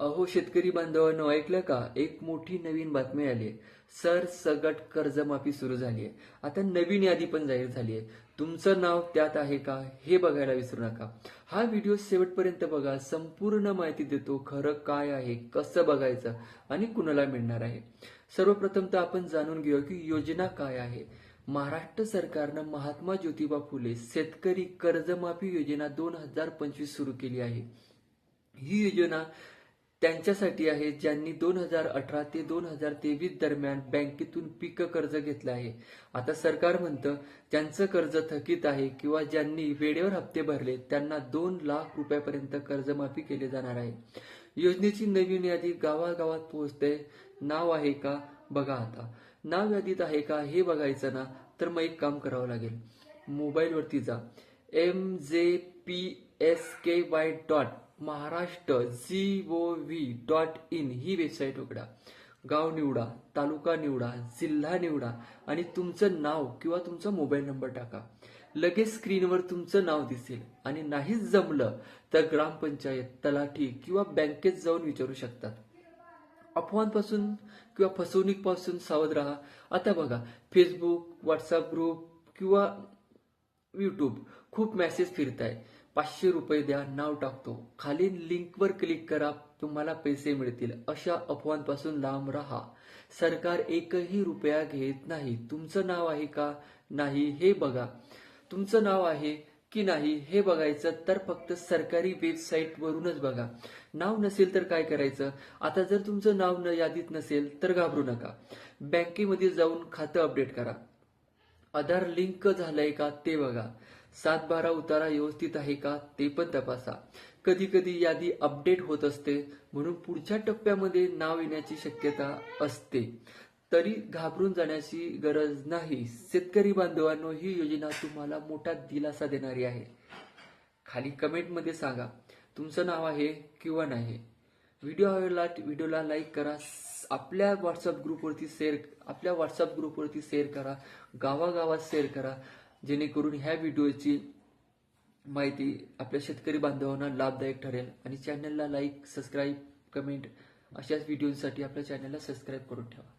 अहो शेतकरी बांधवांनो ऐकलं का? एक मोठी नवीन बातमी आली आहे सर सगट कर्जमाफी सुरू झाली आहे आता नवीन यादी पण जाहीर झाली आहे तुमचं नाव त्यात आहे का? हे बघायला विसरू नका. हा व्हिडिओ शेवटपर्यंत बघा. संपूर्ण माहिती देतो. खरं काय आहे कसं बघायचं आणि कुणाला मिळणार आहे. सर्वप्रथम तर आपण जाणून घेऊया की योजना काय आहे. महाराष्ट्र सरकारनं महात्मा ज्योतिबा फुले शेतकरी कर्जमाफी योजना दोन हजार पंचवीस सुरू केली आहे. ही योजना त्यांच्यासाठी आहे ज्यांनी दोन हजार अठरा ते दोन हजार तेवीस दरम्यान बँकेतून पीक कर्ज घेतलं आहे. आता सरकार म्हणतं ज्यांचं कर्ज थकीत आहे किंवा ज्यांनी वेळेवर हप्ते भरले त्यांना दोन लाख रुपयापर्यंत कर्जमाफी केली जाणार आहे. योजनेची नवीन यादी गावागावात पोहोचते. नाव आहे का? बघा आता. नाव यादीत आहे का? हे बघायचं ना तर मग एक काम करावं लागेल. मोबाईलवरती जा. M J P S K Y dot Maharashtra G O V dot in he website उघडा. गाव निवडा तालुका निवडा जिल्हा निवडा आणि तुमचं नाव किंवा तुमचा मोबाईल नंबर टाका. लगेच स्क्रीनवर तुमचं नाव दिसेल आणि नाहीच जमलं तर ग्रामपंचायत तलाठी किंवा बँकेत जाऊन विचारू शकतात अफवांपासून किंवा फसवणूकपासून सावध राहा. आता बघा फेसबुक व्हॉट्सअप ग्रुप किंवा यूट्यूब खूप मेसेज फिरत आहे पाचशे रुपये द्या नाव टाकतो. खाली लिंकवर क्लिक करा तुम्हाला पैसे मिळतील. अशा अफवांपासून लांब राहा. सरकार एकही रुपया घेत नाही. तुमचं नाव आहे का? नाही हे बघा. तुमचं नाव आहे की नाही हे बघायचं तर फक्त सरकारी वेबसाईट वरूनच बघा. नाव नसेल तर काय करायचं? आता जर तुमचं नाव न यादीत नसेल तर घाबरू नका. बँकेमध्ये जाऊन खातं अपडेट करा. आधार लिंक झालंय का ते बघा. सात बारा उतारा व्यवस्थित आहे का ते पण तपासा. कधी कधी यादी अपडेट होत असते म्हणून पुढच्या टप्प्यामध्ये नाव येण्याची शक्यता असते. तरी घाबरून जाण्याची गरज नाही. शेतकरी बांधवांनो ही योजना तुम्हाला मोठा दिलासा देणारी आहे. खाली कमेंटमध्ये सांगा तुमचं नाव आहे किंवा नाही? व्हिडिओ आवडला व्हिडिओला लाईक करा. आपल्या व्हॉट्सअप ग्रुपवरती शेअर आपल्या व्हॉट्सअप ग्रुपवरती शेअर करा. गावागावात शेअर करा. जेणेकरून ह्या व्हिडिओची माहिती आपल्या शेतकरी बांधवांना लाभदायक ठरेल. आणि चॅनलला लाईक सबस्क्राईब कमेंट अशाच व्हिडिओसाठी आपल्या चॅनलला सबस्क्राईब करून ठेवा.